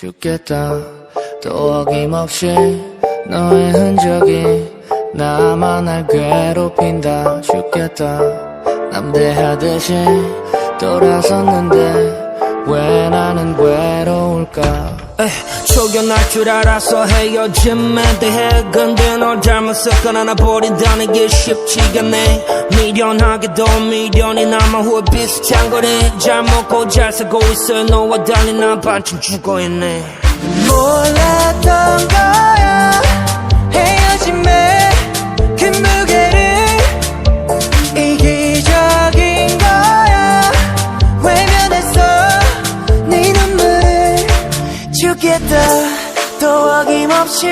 죽겠다. 또 어김없이 너의 흔적이 나만 날 괴롭힌다. 죽겠다. 남대하듯이 돌아섰는데 왜 나는 외로울까? 에이, 초견할 줄 알아서 헤어짐에 대해 근데 널 잘못했거나 나 버린다는 게 쉽지가 않네. 미련하게도 미련이 남아 후회 비슷한 거네. 잘 먹고 잘 살고 있어. 너와 달리 난 반쯤 죽어있네. 몰랐던 거야 없이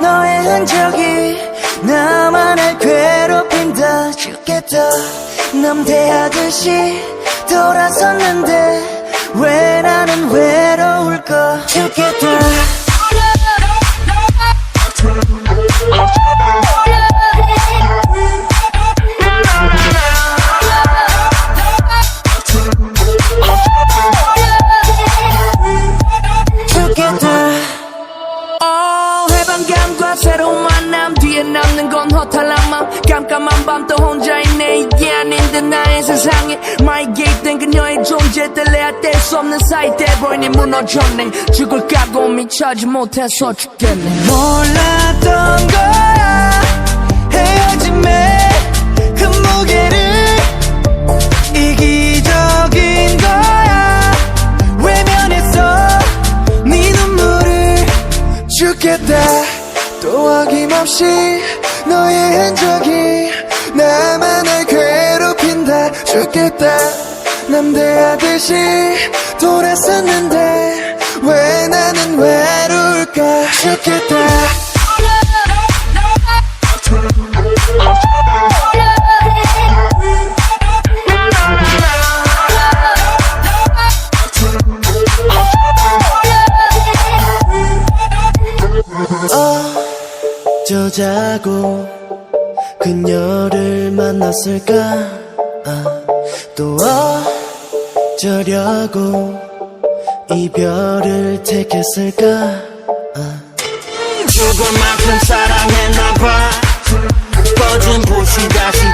너의 흔적이 나만을 괴롭힌다. 죽겠다. 남대하듯이 돌아섰는데 왜 나는 외로울 뒤에 남는 건 허탈함만 깜깜한 밤 또 혼자 있네. 이게 아닌 듯 나의 세상에. 마이 게이트된 그녀의 존재 뗄래야 뗄 수 없는 사이 돼버리니 무너졌네. 죽을 각오 미쳐지 못해서 죽겠네. 몰랐던 거야. 헤어짐에 그 무게를 이기적인 거야. 외면했어 네 눈물을 죽겠다 또 어김없이 너의 흔적이 나만을 괴롭힌다. 죽겠다. 남대하듯이 돌아섰는데 왜 나는 외로울까? 죽겠다 어쩌자고 그녀를 만났을까? 아, 또 어쩌려고 이별을 택했을까? 아. 죽을 만큼 사랑했나봐. 꺼진 불이 다시